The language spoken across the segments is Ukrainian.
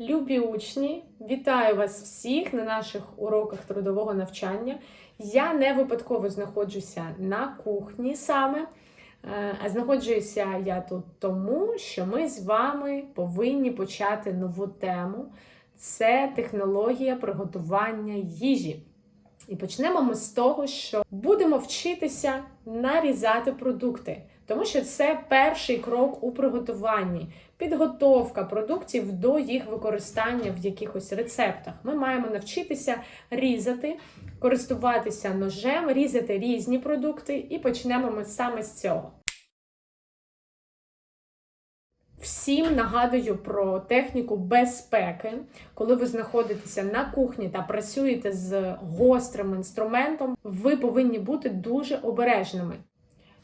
Любі учні, вітаю вас всіх на наших уроках трудового навчання. Я не випадково знаходжуся на кухні саме, е, а знаходжуся я тут тому, що ми з вами повинні почати нову тему. Це технологія приготування їжі. І почнемо ми з того, що будемо вчитися нарізати продукти, тому що це перший крок у приготуванні, підготовка продуктів до їх використання в якихось рецептах. Ми маємо навчитися різати, користуватися ножем, різати різні продукти, і почнемо ми саме з цього. Всім нагадую про техніку безпеки, коли ви знаходитеся на кухні та працюєте з гострим інструментом, ви повинні бути дуже обережними.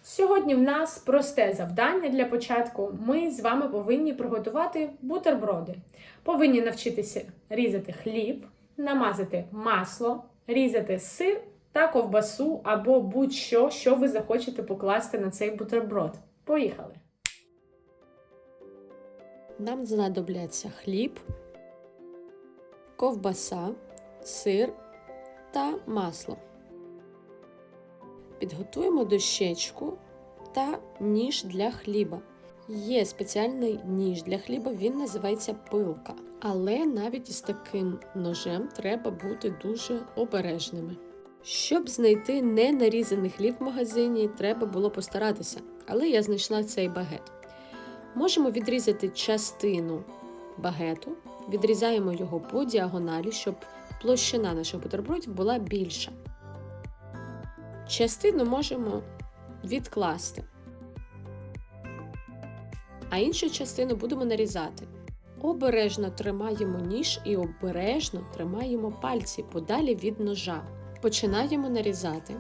Сьогодні в нас просте завдання для початку. Ми з вами повинні приготувати бутерброди. Повинні навчитися різати хліб, намазати масло, різати сир та ковбасу або будь-що, що ви захочете покласти на цей бутерброд. Поїхали! Нам знадобляться хліб, ковбаса, сир та масло. Підготуємо дощечку та ніж для хліба. Є спеціальний ніж для хліба, він називається пилка. Але навіть із таким ножем треба бути дуже обережними. Щоб знайти ненарізаний хліб в магазині, треба було постаратися, але я знайшла цей багет. Можемо відрізати частину багету, відрізаємо його по діагоналі, щоб площина наших бутербродів була більша. Частину можемо відкласти, а іншу частину будемо нарізати. Обережно тримаємо ніж і обережно тримаємо пальці подалі від ножа. Починаємо нарізати.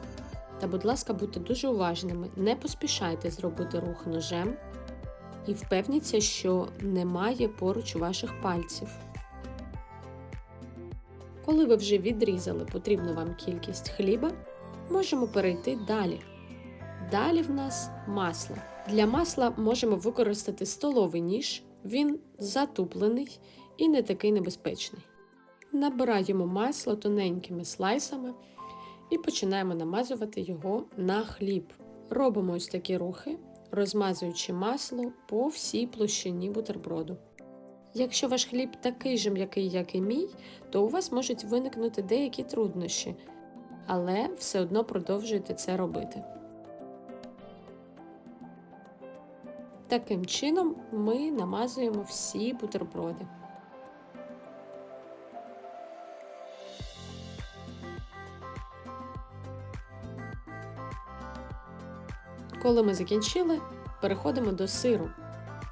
Та, будь ласка, будьте дуже уважними, не поспішайте зробити рух ножем і впевніться, що немає поруч ваших пальців. Коли ви вже відрізали потрібну вам кількість хліба, можемо перейти далі. Далі в нас масло. Для масла можемо використати столовий ніж, він затуплений і не такий небезпечний. Набираємо масло тоненькими слайсами і починаємо намазувати його на хліб. Робимо ось такі рухи, розмазуючи масло по всій площині бутерброду. Якщо ваш хліб такий же м'який, як і мій, то у вас можуть виникнути деякі труднощі, але все одно продовжуйте це робити. Таким чином ми намазуємо всі бутерброди. Коли ми закінчили, переходимо до сиру.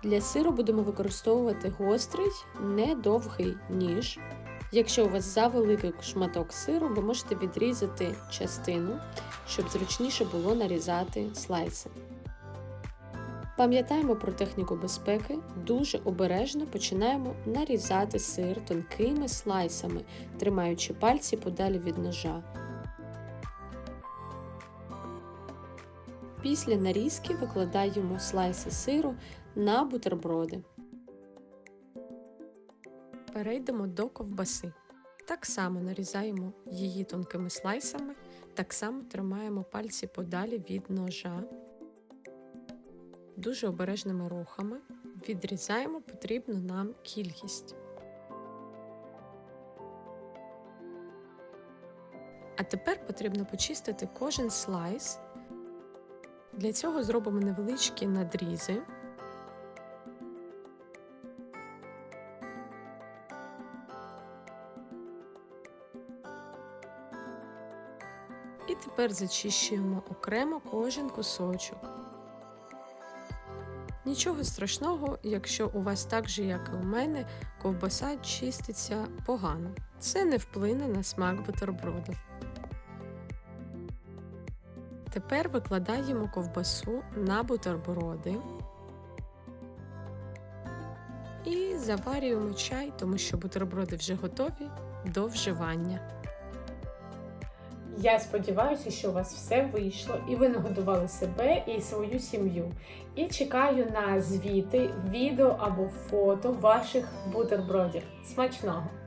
Для сиру будемо використовувати гострий, недовгий ніж. Якщо у вас завеликий шматок сиру, ви можете відрізати частину, щоб зручніше було нарізати слайси. Пам'ятаємо про техніку безпеки, дуже обережно починаємо нарізати сир тонкими слайсами, тримаючи пальці подалі від ножа. Після нарізки викладаємо слайси сиру на бутерброди. Перейдемо до ковбаси. Так само нарізаємо її тонкими слайсами, так само тримаємо пальці подалі від ножа. Дуже обережними рухами відрізаємо потрібну нам кількість. А тепер потрібно почистити кожен слайс. Для цього зробимо невеличкі надрізи. І тепер зачищуємо окремо кожен кусочок. Нічого страшного, якщо у вас так же, як і у мене, ковбаса чиститься погано. Це не вплине на смак бутерброду. Тепер викладаємо ковбасу на бутерброди і заварюємо чай, тому що бутерброди вже готові до вживання. Я сподіваюся, що у вас все вийшло, і ви нагодували себе і свою сім'ю. І чекаю на звіти, відео або фото ваших бутербродів. Смачного!